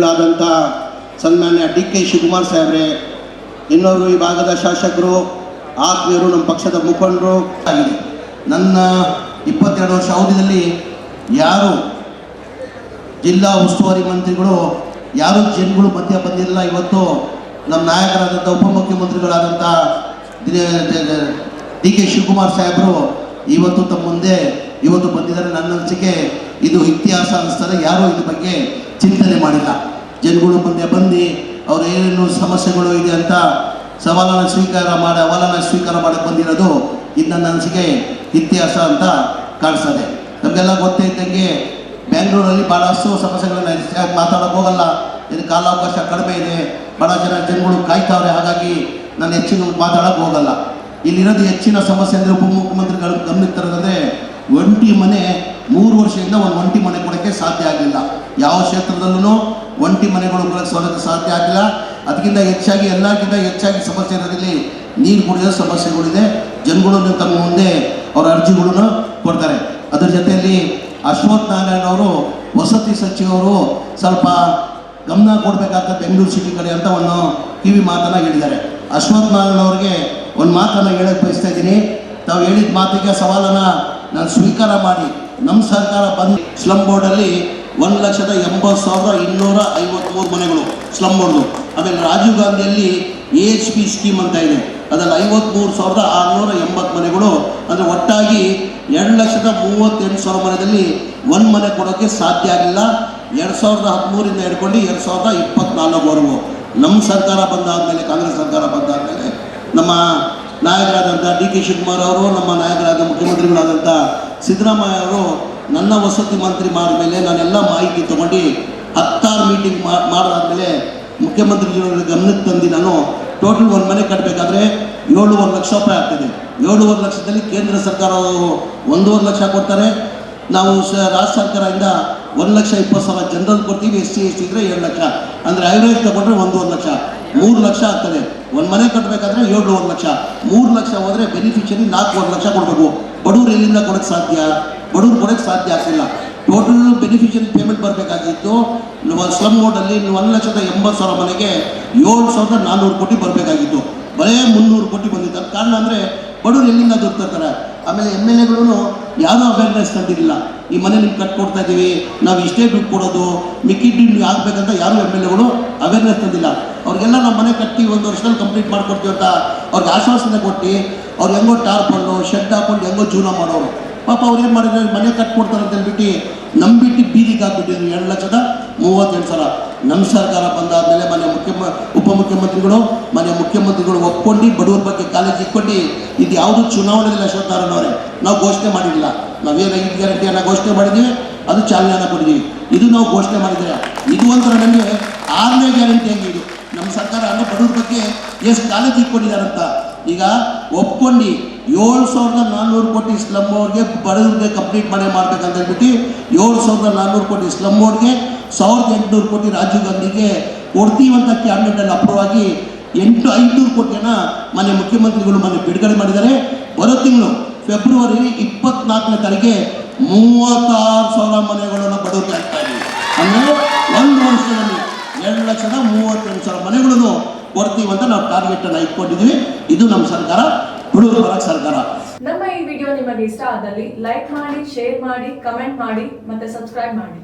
ಆದಂಥ ಸನ್ಮಾನ್ಯ D K Shivakumar ಸಾಹೇಬ್ರೆ ಇನ್ನೋರು ಈ ಭಾಗದ ಶಾಸಕರು, ಆತ್ಮೀಯರು, ನಮ್ಮ ಪಕ್ಷದ ಮುಖಂಡರು ಆಗಿದೆ ನನ್ನ ಇಪ್ಪತ್ತೆರಡು ವರ್ಷ ಅವಧಿಯಲ್ಲಿ ಯಾರು ಜಿಲ್ಲಾ ಉಸ್ತುವಾರಿ ಮಂತ್ರಿಗಳು, ಯಾರು ಜನಗಳು ಮಧ್ಯ ಬಂದಿಲ್ಲ, ಇವತ್ತು ನಮ್ಮ ನಾಯಕರಾದಂಥ ಉಪಮುಖ್ಯಮಂತ್ರಿಗಳಾದಂಥ ಡಿ ಕೆ ಶಿವಕುಮಾರ್ ಸಾಹೇಬರು ಇವತ್ತು ತಮ್ಮ ಮುಂದೆ ಇವತ್ತು ಬಂದಿದ್ದಾರೆ ನನ್ನ ಅನಿಸಿಕೆ ಇದು ಇತಿಹಾಸ ಅನಿಸ್ತಾರೆ ಯಾರೂ ಇದ್ರ ಬಗ್ಗೆ ಚಿಂತನೆ ಮಾಡಿಲ್ಲ. ಜನಗಳು ಮುಂದೆ ಬಂದು ಅವ್ರು ಏನೇನು ಸಮಸ್ಯೆಗಳು ಇದೆ ಅಂತ ಸವಾಲನ್ನು ಸ್ವೀಕಾರ ಮಾಡಿ ಅವಲನ್ನು ಸ್ವೀಕಾರ ಮಾಡಕ್ಕೆ ಬಂದಿರೋದು ಇದು ನನ್ನ ಅನಿಸಿಕೆ ಇತಿಹಾಸ ಅಂತ ಕಾಣಿಸ್ತದೆ. ನಮಗೆಲ್ಲ ಗೊತ್ತೇ ಇದ್ದಂಗೆ ಬೆಂಗಳೂರಲ್ಲಿ ಭಾಳಷ್ಟು ಸಮಸ್ಯೆಗಳನ್ನ ಮಾತಾಡೋಕೆ ಹೋಗಲ್ಲ. ಇದು ಕಾಲಾವಕಾಶ ಕಡಿಮೆ ಇದೆ. ಭಾಳ ಜನ ಜನಗಳು ಕಾಯ್ತಾವ್ರೆ, ಹಾಗಾಗಿ ನಾನು ಹೆಚ್ಚಿನ ಮಾತಾಡೋಕೆ ಹೋಗಲ್ಲ. ಇಲ್ಲಿರೋದು ಹೆಚ್ಚಿನ ಸಮಸ್ಯೆ ಅಂದರೆ ಉಪಮುಖ್ಯಮಂತ್ರಿಗಳು ಗಮನಕ್ಕೆ ತರೋದಂದರೆ ಒಂಟಿ ಮನೆ ಮೂರು ವರ್ಷದಿಂದ ಒಂದು ಒಂಟಿ ಮನೆ ಕೊಡೋಕ್ಕೆ ಸಾಧ್ಯ ಆಗಲಿಲ್ಲ ಯಾವ ಕ್ಷೇತ್ರದಲ್ಲೂ ಒಂಟಿ ಮನೆಗಳು ಸೌಲಭ್ಯ ಸಾಧ್ಯ ಆಗಲಿಲ್ಲ ಅದಕ್ಕಿಂತ ಹೆಚ್ಚಾಗಿ ಎಲ್ಲಕ್ಕಿಂತ ಹೆಚ್ಚಾಗಿ ಸಮಸ್ಯೆ ಇರೋದ್ರಲ್ಲಿ ನೀರು ಕುಡಿಯೋ ಸಮಸ್ಯೆಗಳಿದೆ. ಜನಗಳು ತಮ್ಮ ಮುಂದೆ ಅವರ ಅರ್ಜಿಗಳನ್ನು ಕೊಡ್ತಾರೆ. ಅದರ ಜೊತೆಯಲ್ಲಿ ಅಶ್ವಥ್ ನಾರಾಯಣ ಅವರು, ವಸತಿ ಸಚಿವರು ಸ್ವಲ್ಪ ಗಮನ ಕೊಡಬೇಕಾದ ಬೆಂಗಳೂರು ಸಿಟಿ ಕಡೆ ಅಂತ ಒಂದು ಕಿವಿ ಮಾತನ್ನು ಹೇಳಿದ್ದಾರೆ. ಅಶ್ವಥ್ ನಾರಾಯಣ ಅವರಿಗೆ ಒಂದು ಮಾತನ್ನು ಹೇಳಕ್ಕೆ ಬಯಸ್ತಾ ಇದ್ದೀನಿ. ತಾವು ಹೇಳಿದ ಮಾತಿಗೆ ಸವಾಲನ್ನ ನಾನು ಸ್ವೀಕಾರ ಮಾಡಿ. ನಮ್ಮ ಸರ್ಕಾರ ಬಂದು ಸ್ಲಮ್ ಬೋರ್ಡಲ್ಲಿ ಒಂದು ಲಕ್ಷದ ಎಂಬತ್ತು ಸಾವಿರದ ಇನ್ನೂರ ಐವತ್ತ್ಮೂರು ಮನೆಗಳು ಸ್ಲಮ್ ಬೋರ್ಡು. ಆಮೇಲೆ ರಾಜೀವ್ ಗಾಂಧಿಯಲ್ಲಿ ಎ ಎಚ್ ಪಿ ಸ್ಕೀಮ್ ಅಂತ ಇದೆ. ಅದರಲ್ಲಿ ಐವತ್ತ್ಮೂರು ಸಾವಿರದ ಆರುನೂರ ಎಂಬತ್ತು ಮನೆಗಳು. ಅಂದರೆ ಒಟ್ಟಾಗಿ ಎರಡು ಲಕ್ಷದ ಮೂವತ್ತೆಂಟು ಸಾವಿರ ಮನೆಯಲ್ಲಿ ಒಂದು ಮನೆ ಕೊಡೋಕ್ಕೆ ಸಾಧ್ಯ ಆಗಿಲ್ಲ. ಎರಡು ಸಾವಿರದ ಹದಿಮೂರಿಂದ ಹಿಡ್ಕೊಂಡು ಎರಡು ಸಾವಿರದ ಇಪ್ಪತ್ನಾಲ್ಕವರೆಗೂ. ನಮ್ಮ ಸರ್ಕಾರ ಬಂದಾದ ಮೇಲೆ ಕಾಂಗ್ರೆಸ್ ಸರ್ಕಾರ ಬಂದಾದಮೇಲೆ ನಮ್ಮ ನಾಯಕರಾದಂಥ ಡಿ ಕೆ ಶಿವಕುಮಾರ್ ಅವರು, ನಮ್ಮ ನಾಯಕರಾದ ಮುಖ್ಯಮಂತ್ರಿಗಳಾದಂಥ ಸಿದ್ದರಾಮಯ್ಯ ಅವರು ನನ್ನ ವಸತಿ ಮಂತ್ರಿ ಮಾಡಿದ್ಮೇಲೆ ನಾನೆಲ್ಲ ಮಾಹಿತಿ ತಗೊಂಡು ಹತ್ತಾರು ಮೀಟಿಂಗ್ ಮಾಡಾದ್ಮೇಲೆ ಮುಖ್ಯಮಂತ್ರಿಗಳ ಗಮನಕ್ಕೆ ತಂದು ನಾನು ಟೋಟಲ್ ಒಂದು ಮನೆ ಕಟ್ಟಬೇಕಾದ್ರೆ ಏಳುವರೆ ಲಕ್ಷ ರೂಪಾಯಿ ಆಗ್ತದೆ. ಏಳುವರೆ ಲಕ್ಷದಲ್ಲಿ ಕೇಂದ್ರ ಸರ್ಕಾರ ಒಂದೂವರೆ ಲಕ್ಷ ಕೊಡ್ತಾರೆ. ನಾವು ಸ, ರಾಜ್ಯ ಸರ್ಕಾರದಿಂದ ಒಂದು ಲಕ್ಷ ಇಪ್ಪತ್ತು ಸಾವಿರ ಜನರಲ್ ಕೊಡ್ತೀವಿ, ಎಸ್ ಸಿ, ಎಸ್ ಟಿ ಇದ್ರೆ ಏಳು ಲಕ್ಷ. ಅಂದರೆ ಐವರೇಜ್ ತಗೊಂಡ್ರೆ ಒಂದೂವರೆ ಲಕ್ಷ. ಮೂರು ಲಕ್ಷ ಆಗ್ತದೆ. ಒಂದು ಮನೆ ಕಟ್ಟಬೇಕಾದ್ರೆ ಏಳುವರೆ ಲಕ್ಷ. ಮೂರು ಲಕ್ಷ ಹೋದರೆ ಬೆನಿಫಿಷರಿ ನಾಲ್ಕೂವರೆ ಲಕ್ಷ ಕೊಡಬೇಕು. ಬಡವ್ರು ಎಲ್ಲಿಂದ ಕೊಡೋಕ್ಕೆ ಸಾಧ್ಯ? ಬಡವ್ರು ಕೊಡೋಕ್ಕೆ ಸಾಧ್ಯ ಆಗ್ತಿಲ್ಲ. ಟೋಟಲ್ ಬೆನಿಫಿಷರಿ ಪೇಮೆಂಟ್ ಬರಬೇಕಾಗಿತ್ತು ಸ್ಲಮ್ ಮೋಡಲ್ಲಿ ಒಂದು ಲಕ್ಷದ ಎಂಬತ್ತು ಸಾವಿರ ಮನೆಗೆ ಏಳು ಸಾವಿರದ ನಾನ್ನೂರು ಕೋಟಿ ಬರಬೇಕಾಗಿತ್ತು. ಬರೇ ಮುನ್ನೂರು ಕೋಟಿ ಬಂದಿತ್ತು. ಕಾರಣ ಅಂದರೆ ಬಡವ್ರು ಎಲ್ಲಿಂದ ದುಡ್ಡು ಆಮೇಲೆ ಎಂ ಎಲ್ ಎಗಳು ಯಾವುದೋ ಅವೇರ್ನೆಸ್ ತಂದಿರಲಿಲ್ಲ ಈ ಮನೆ ನಿಮ್ಗೆ ಕಟ್ಕೊಡ್ತಾ ಇದ್ದೀವಿ, ನಾವು ಇಷ್ಟೇ ದುಡ್ಡು ಕೊಡೋದು ಮಿಕ್ಕಿದ್ದು ಆಗ್ಬೇಕಂತ ಯಾರು ಎಂ ಎಲ್ ಎಗಳು ಅವೇರ್ನೆಸ್ ತಂದಿಲ್ಲ. ಅವ್ರಿಗೆಲ್ಲ ನಮ್ಮ ಮನೆ ಕಟ್ಟಿ ಒಂದು ವರ್ಷದಲ್ಲಿ ಕಂಪ್ಲೀಟ್ ಮಾಡ್ಕೊಡ್ತೀವಿ ಅಂತ ಅವ್ರಿಗೆ ಆಶ್ವಾಸನೆ ಕೊಟ್ಟು, ಅವ್ರು ಹೆಂಗೋ ಟಾರ್ಪಣ್ಣು ಶೆಡ್ ಹಾಕೊಂಡು ಹೆಂಗೋ ಜೀವನ ಮಾಡೋರು. ಪಾಪ ಅವ್ರು ಏನು ಮಾಡಿದ್ರೆ ಮನೆ ಕಟ್ಕೊಡ್ತಾರೆ ಅಂತ ಹೇಳ್ಬಿಟ್ಟು ನಂಬಿಟ್ಟು ಬೀದಿಗೆ ಹಾಕ್ಬಿಟ್ಟಿದ್ರು. ಎರಡು ಲಕ್ಷದ ಮೂವತ್ತೆಂಟು ಸಲ ನಮ್ಮ ಸರ್ಕಾರ ಬಂದಾದಮೇಲೆ ಮನೆ ಮುಖ್ಯ ಉಪಮುಖ್ಯಮಂತ್ರಿಗಳು ಮನೆ ಮುಖ್ಯಮಂತ್ರಿಗಳು ಒಪ್ಕೊಂಡು ಬಡವ್ರ ಬಗ್ಗೆ ಕಾಲೇಜ್ ಇಟ್ಕೊಂಡು ಇದು ಯಾವುದು ಚುನಾವಣೆಯಲ್ಲಿ ಅಶೋಕ್ ನಾರಾಯಣ ಅವರೇ ನಾವು ಘೋಷಣೆ ಮಾಡಿಲ್ಲ. ನಾವೇನು ಐದು ಗ್ಯಾರಂಟಿಯನ್ನು ಘೋಷಣೆ ಮಾಡಿದ್ದೀವಿ ಅದು ಚಾಲನೆಯನ್ನು ಕೊಟ್ಟಿದ್ದೀವಿ ಇದು ನಾವು ಘೋಷಣೆ ಮಾಡಿದ್ರೆ ಇದು ಒಂಥರ ನಮಗೆ ಆರನೇ ಗ್ಯಾರಂಟಿ ಹೆಂಗೆ ಇದು. ನಮ್ಮ ಸರ್ಕಾರ ಬಡವ್ರ ಬಗ್ಗೆ ಎಷ್ಟು ಕಾಲೇಜ್ ಇಟ್ಕೊಂಡಿದ್ದಾರಂತ ಈಗ ಒಪ್ಕೊಂಡು ಏಳು ಸಾವಿರದ ನಾನ್ನೂರು ಕೋಟಿ ಸ್ಲಮ್ ಅವ್ರಿಗೆ ಬಡವ್ರಿಗೆ ಕಂಪ್ಲೀಟ್ ಮಾಡೇ ಮಾಡ್ಬೇಕಂತ ಹೇಳ್ಬಿಟ್ಟು ಏಳು ಸಾವಿರದ ನಾನ್ನೂರು ಕೋಟಿ ಸ್ಲಮ್ ಅವ್ರಿಗೆ ಸಾವಿರದ ಎಂಟುನೂರು ಕೋಟಿ ರಾಜೀವ್ ಗಾಂಧಿಗೆ ಕೊಡ್ತೀವಂತ ಕ್ಯಾಬಿನೆಟಲ್ಲಿ ಅಪ್ರೂವ್ ಆಗಿ ಎಂಟು ಐನೂರು ಕೋಟಿಯನ್ನು ಮನೆ ಮುಖ್ಯಮಂತ್ರಿಗಳು ಮನೆ ಬಿಡುಗಡೆ ಮಾಡಿದ್ದಾರೆ. ಬರೋ ತಿಂಗಳು ಫೆಬ್ರವರಿ ಇಪ್ಪತ್ನಾಲ್ಕನೇ ತಾರೀಕಿಗೆ ಮೂವತ್ತಾರು ಸಾವಿರ ಮನೆಗಳನ್ನು ಬಡವರಿಗೆ ಹಾಕ್ತಾ ಇದೆ ಅಂದರೆ ಒಂದು ವರ್ಷದಲ್ಲಿ ಎರಡು ಲಕ್ಷದ ಮೂವತ್ತೆಂಟು ಸಾವಿರ ಮನೆಗಳನ್ನು ಅಂತ ನಾವು ಟಾರ್ಗೆಟನ್ನು ಇಟ್ಕೊಂಡಿದ್ದೀವಿ. ಇದು ನಮ್ಮ ಸರ್ಕಾರ ಬಡವರ ಸರ್ಕಾರ. ನಮ್ಮ ಈ ವಿಡಿಯೋ ನಿಮಗೆ ಇಷ್ಟ ಆದಲ್ಲಿ ಲೈಕ್ ಮಾಡಿ ಶೇರ್ ಮಾಡಿ ಕಮೆಂಟ್ ಮಾಡಿ, ಮತ್ತೆ ಸಬ್ಸ್ಕ್ರೈಬ್ ಮಾಡಿ.